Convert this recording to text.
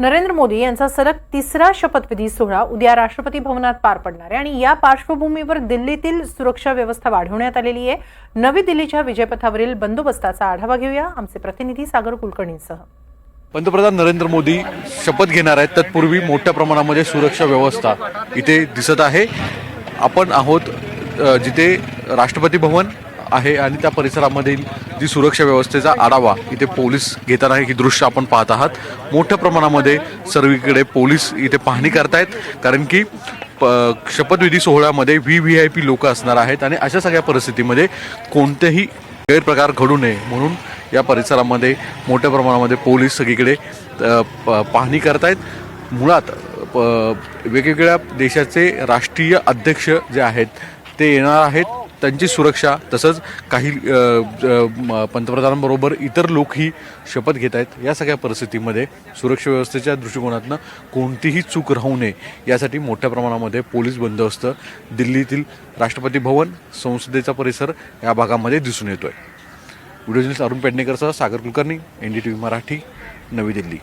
नरेंद्र मोदी यांचा सलग तिसरा शपथविधी सोहळा उद्या राष्ट्रपती भवनात पार पडणार आहे आणि या पार्श्वभूमीवर दिल्लीतील सुरक्षा व्यवस्था वाढवण्यात आलेली आहे. नवी दिल्लीच्या विजयपथावरील बंदोबस्ताचा आढावा घेऊया. आमचे प्रतिनिधी सागर कुलकर्णींसह. पंतप्रधान नरेंद्र मोदी शपथ घेणार आहेत. तत्पूर्वी मोठ्या प्रमाणामध्ये सुरक्षा व्यवस्था इथे दिसत आहे. आपण आहोत जिथे राष्ट्रपती भवन आहे आणि त्या परिसरामधील जी सुरक्षा व्यवस्थेचा आढावा इथे पोलीस घेताना ही दृश्य आपण पाहत आहात. मोठ्या प्रमाणामध्ये सर्वीकडे पोलीस इथे पाहणी करतायत. कारण की प शपथविधी सोहळ्यामध्ये व्ही व्ही आय पी लोक असणार आहेत आणि अशा सगळ्या परिस्थितीमध्ये कोणतेही गैरप्रकार घडू नये म्हणून या परिसरामध्ये मोठ्या प्रमाणामध्ये पोलीस सगळीकडे प- पाहणी करतायत. मुळात प- वेगवेगळ्या देशाचे राष्ट्रीय अध्यक्ष जे आहेत ते येणार आहेत. त्यांची सुरक्षा तसंच काही पंतप्रधानांबरोबर इतर लोकही शपथ घेत आहेत. या सगळ्या परिस्थितीमध्ये सुरक्षा व्यवस्थेच्या दृष्टिकोनातनं कोणतीही चूक राहू नये यासाठी मोठ्या प्रमाणामध्ये पोलीस बंदोबस्त दिल्लीतील राष्ट्रपती भवन संसदेचा परिसर या भागामध्ये दिसून येतोय. Video journalist Arun पेडणेकरसह Sagar Kulkarni N D T V Marathi Navi Delhi.